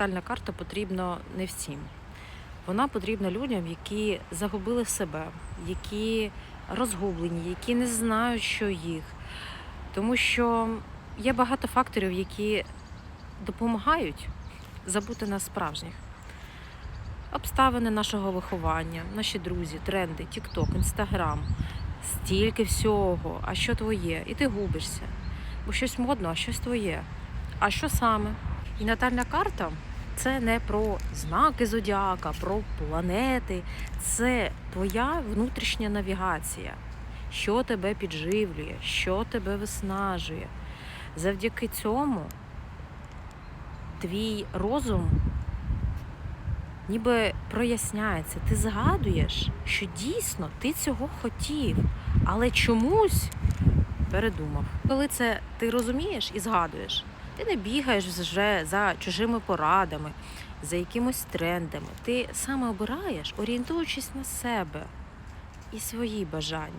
натальна карта потрібна не всім. Вона потрібна людям, які загубили себе, які розгублені, які не знають, що їх. Тому що є багато факторів, які допомагають забути нас справжніх. Обставини нашого виховання, наші друзі, тренди, Тікток, Інстаграм, стільки всього. А що твоє? І ти губишся. Бо щось модно, а щось твоє. А що саме? І натальна карта це не про знаки зодіака, про планети. Це твоя внутрішня навігація, що тебе підживлює, що тебе виснажує. Завдяки цьому твій розум ніби проясняється. Ти згадуєш, що дійсно ти цього хотів, але чомусь передумав. Коли це ти розумієш і згадуєш, ти не бігаєш вже за чужими порадами, за якимось трендами. Ти саме обираєш, орієнтуючись на себе і свої бажання.